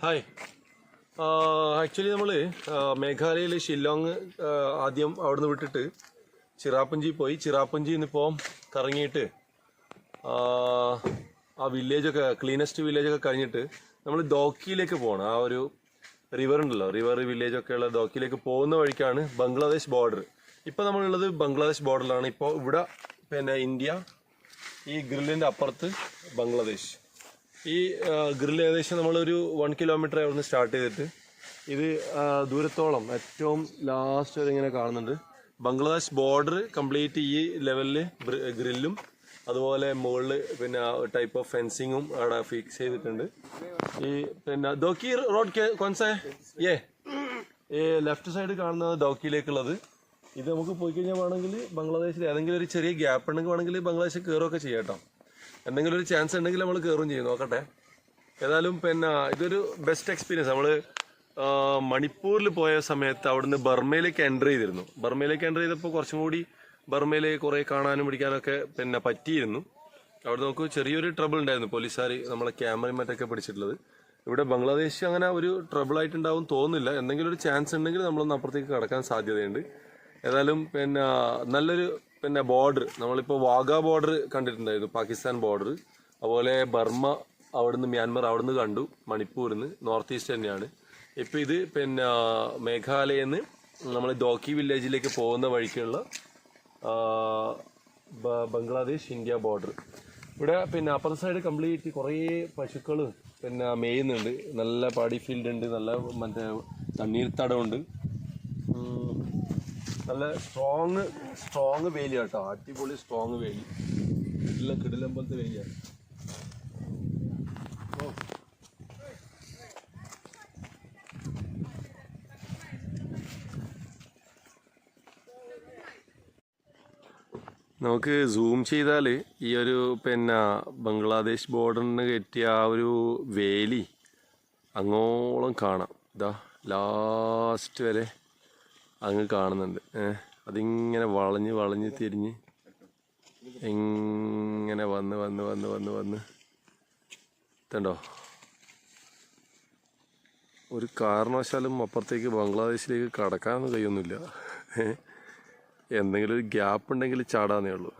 Hi actually നമ്മൾ മേഘാലയയിൽ ഷില്ലോങ് ആ, ആദ്യം അവിടുന്ന് വിട്ടിട്ട് ചിറാപ്പഞ്ചി പോയി. ചിറാപ്പഞ്ചി ഇപ്പോൾ കറങ്ങിയിട്ട് ആ വില്ലേജൊക്കെ ക്ലീനസ്റ്റ് വില്ലേജൊക്കെ കഴിഞ്ഞിട്ട് നമ്മൾ ദോക്കിയിലേക്ക് പോകണം ആ ഒരു റിവർ ഉണ്ടല്ലോ റിവർ വില്ലേജൊക്കെ ഉള്ള ദോക്കിയിലേക്ക് പോകുന്ന വഴിക്കാണ് ബംഗ്ലാദേശ് ബോർഡർ ഇപ്പോൾ നമ്മളുള്ളത് ബംഗ്ലാദേശ് ബോർഡറിലാണ് ഇപ്പോൾ ഇവിടെ പിന്നെ ഇന്ത്യ ഈ ഗ്രില്ലിന്റെ അപ്പുറത്ത് ബംഗ്ലാദേശ് ഈ ഗ്രിൽ ഏകദേശം നമ്മളൊരു വൺ കിലോമീറ്റർ അവിടുന്ന് സ്റ്റാർട്ട് ചെയ്തിട്ട് ഇത് ദൂരത്തോളം ഏറ്റവും ലാസ്റ്റ് വരെ ഇങ്ങനെ കാണുന്നുണ്ട്. ബംഗ്ലാദേശ് ബോർഡർ കംപ്ലീറ്റ് ഈ ലെവലിൽ ഗ്രില്ലും അതുപോലെ മുകളിൽ പിന്നെ ടൈപ്പ് ഓഫ് ഫെൻസിങ്ങും അവിടെ ഫിക്സ് ചെയ്തിട്ടുണ്ട്. ഈ പിന്നെ ദോക്കി റോഡ് കൊൻസേ ഏ ഈ ലെഫ്റ്റ് സൈഡ് കാണുന്നത് ഡോക്കിയിലേക്കുള്ളത് ഇത് നമുക്ക് പോയി കഴിഞ്ഞാൽ വേണമെങ്കിൽ ബംഗ്ലാദേശിൽ ഏതെങ്കിലും ഒരു ചെറിയ ഗ്യാപ്പ് ഉണ്ടെങ്കിൽ വേണമെങ്കിൽ ബംഗ്ലാദേശിൽ കയറുകയൊക്കെ ചെയ്യാം കേട്ടോ. എന്തെങ്കിലും ഒരു ചാൻസ് ഉണ്ടെങ്കിൽ നമ്മൾ കയറും ചെയ്യും. നോക്കട്ടെ. ഏതായാലും പിന്നെ ഇതൊരു ബെസ്റ്റ് എക്സ്പീരിയൻസ് നമ്മൾ മണിപ്പൂരിൽ പോയ സമയത്ത് അവിടുന്ന് ബർമയിലേക്ക് എന്റർ ചെയ്തിരുന്നു. ബർമയിലേക്ക് എന്റർ ചെയ്തപ്പോൾ കുറച്ചും കൂടി ബർമയിൽ കുറേ കാണാനും പിടിക്കാനൊക്കെ പിന്നെ പറ്റിയിരുന്നു. അവിടെ നമുക്ക് ചെറിയൊരു ട്രബിൾ ഉണ്ടായിരുന്നു. പോലീസുകാർ നമ്മളെ ക്യാമറയും മറ്റൊക്കെ പിടിച്ചിട്ടുള്ളത്. ഇവിടെ ബംഗ്ലാദേശ് അങ്ങനെ ഒരു ട്രബിൾ ആയിട്ടുണ്ടാവും തോന്നുന്നില്ല. എന്തെങ്കിലും ഒരു ചാൻസ് ഉണ്ടെങ്കിൽ നമ്മളൊന്ന് അപ്പുറത്തേക്ക് കടക്കാൻ സാധ്യതയുണ്ട്. ഏതായാലും പിന്നെ നല്ലൊരു പിന്നെ ബോർഡർ നമ്മളിപ്പോൾ വാഗ ബോർഡർ കണ്ടിട്ടുണ്ടായിരുന്നു പാകിസ്ഥാൻ ബോർഡർ അതുപോലെ ബർമ്മ അവിടുന്ന് മ്യാൻമർ അവിടുന്ന് കണ്ടു മണിപ്പൂരിൽ നിന്ന് നോർത്ത് ഈസ്റ്റ് തന്നെയാണ്. ഇപ്പോൾ ഇത് പിന്നെ മേഘാലയിൽ നിന്ന് നമ്മൾ ദോക്കി വില്ലേജിലേക്ക് പോകുന്ന വഴിക്കുള്ള ബംഗ്ലാദേശ് ഇന്ത്യ ബോർഡർ ഇവിടെ പിന്നെ അപ്പർ സൈഡ് കംപ്ലീറ്റ് കുറേ പശുക്കൾ പിന്നെ മേയുന്നുണ്ട്. നല്ല പാടി ഫീൽഡ് ഉണ്ട് നല്ല മറ്റേ തണ്ണീർത്തടമുണ്ട്. നല്ല സ്ട്രോങ് സ്ട്രോങ് വേലി കേട്ടോ അടിപൊളി സ്ട്രോങ് വേലി. കിടില പോലത്തെ വേലിയാണ് നമുക്ക് സൂം ചെയ്താൽ ഈ ഒരു പിന്നെ ബംഗ്ലാദേശ് ബോർഡറിന് കയറ്റിയ ആ ഒരു വേലി അങ്ങോളം കാണാം. ഇതാ ലാസ്റ്റ് വരെ അങ്ങ് കാണുന്നുണ്ട്. അതിങ്ങനെ വളഞ്ഞ് വളഞ്ഞ് തിരിഞ്ഞ് എങ്ങനെ വന്ന് വന്ന് വന്ന് വന്ന് വന്ന് ഇതുണ്ടോ ഒരു കാരണവശാലും അപ്പുറത്തേക്ക് ബംഗ്ലാദേശിലേക്ക് കടക്കാനൊന്നും കഴിയൊന്നുമില്ല എന്തെങ്കിലും ഒരു ഗ്യാപ്പ് ഉണ്ടെങ്കിൽ ചാടാന്നേ ഉള്ളൂ.